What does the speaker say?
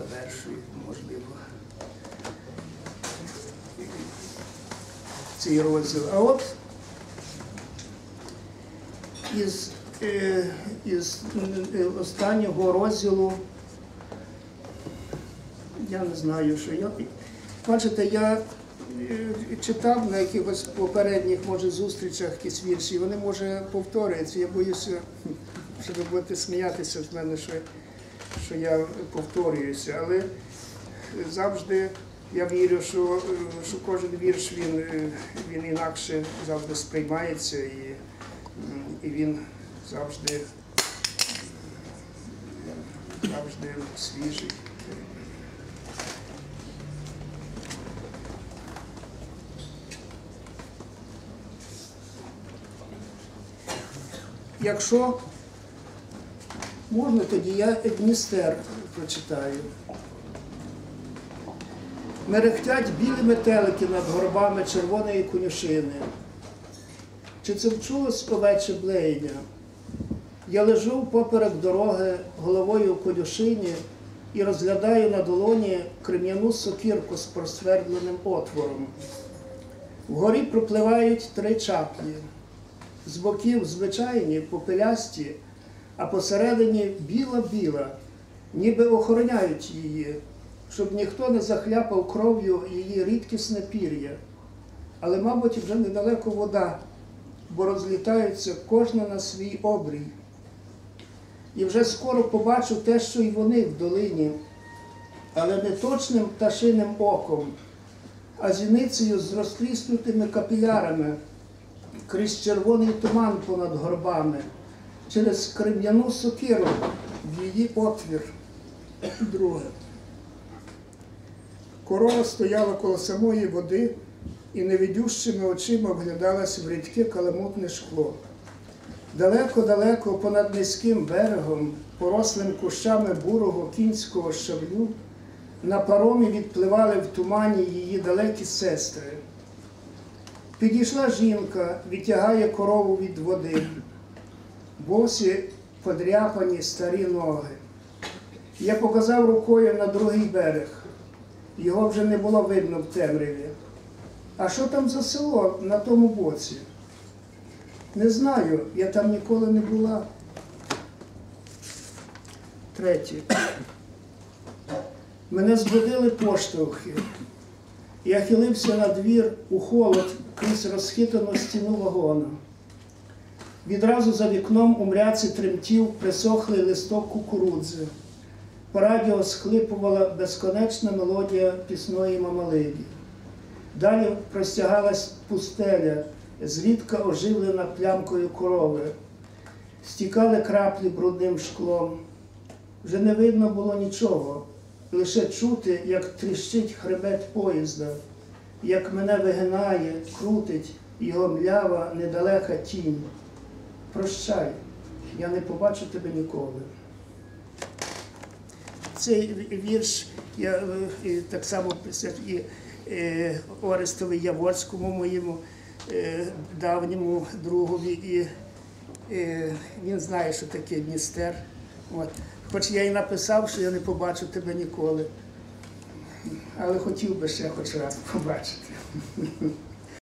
завершує, можливо, цей розділ. А от із, е, із е, останнього розділу я не знаю, що я. Бачите, я е, читав на якихось попередніх, може, зустрічах якісь вірші, вони, може, повторюються. Я боюся, що ви будете сміятися з мене, що, що я повторююся. Але завжди я вірю, що, е, що кожен вірш він, е, він інакше завжди сприймається і, і він завжди, завжди свіжий. Якщо можна, тоді я Дністер прочитаю. Мерехтять білі метелики над горбами червоної конюшини. Чи це вчулось овече блеєння? Я лежу поперек дороги головою у конюшині і розглядаю на долоні крем'яну сокірку з просвердленим отвором. Вгорі пропливають три чаплі з боків звичайні, попелясті, а посередині біла-біла, ніби охороняють її, щоб ніхто не захляпав кров'ю її рідкісне пір'я. Але, мабуть, вже недалеко вода, бо розлітаються кожна на свій обрій. І вже скоро побачу те, що й вони в долині, але не точним пташиним оком, а зіницею з розтріснутими капілярами крізь червоний туман понад горбами, через крем'яну сокиру в її отвір. Друге. Корова стояла коло самої води і невідющими очима вглядалась в рідке каламутне шкло. Далеко-далеко понад низьким берегом, порослим кущами бурого кінського щавлю, на паромі відпливали в тумані її далекі сестри. Підійшла жінка, відтягає корову від води, босі подряпані старі ноги. Я показав рукою на другий берег. Його вже не було видно в темряві. А що там за село на тому боці? Не знаю, я там ніколи не була. Третє. Мене збудили поштовхи. Я хилився на двір у холод крізь розхитану стіну вагона. Відразу за вікном у мряці тремтів присохлий листок кукурудзи. По радіо схлипувала безконечна мелодія пісної мамалиді. Далі простягалась пустеля, зрідка оживлена плямкою корови. Стікали краплі брудним шклом. Вже не видно було нічого, лише чути, як тріщить хребет поїзда, як мене вигинає, крутить його млява недалека тінь. Прощай, я не побачу тебе ніколи. Цей вірш я е, так само писав і е, Орестові Яворському, моєму е, давньому другові, і він знає, що таке Дністер. От. Хоч я і написав, що я не побачу тебе ніколи. Але хотів би ще хоч раз побачити.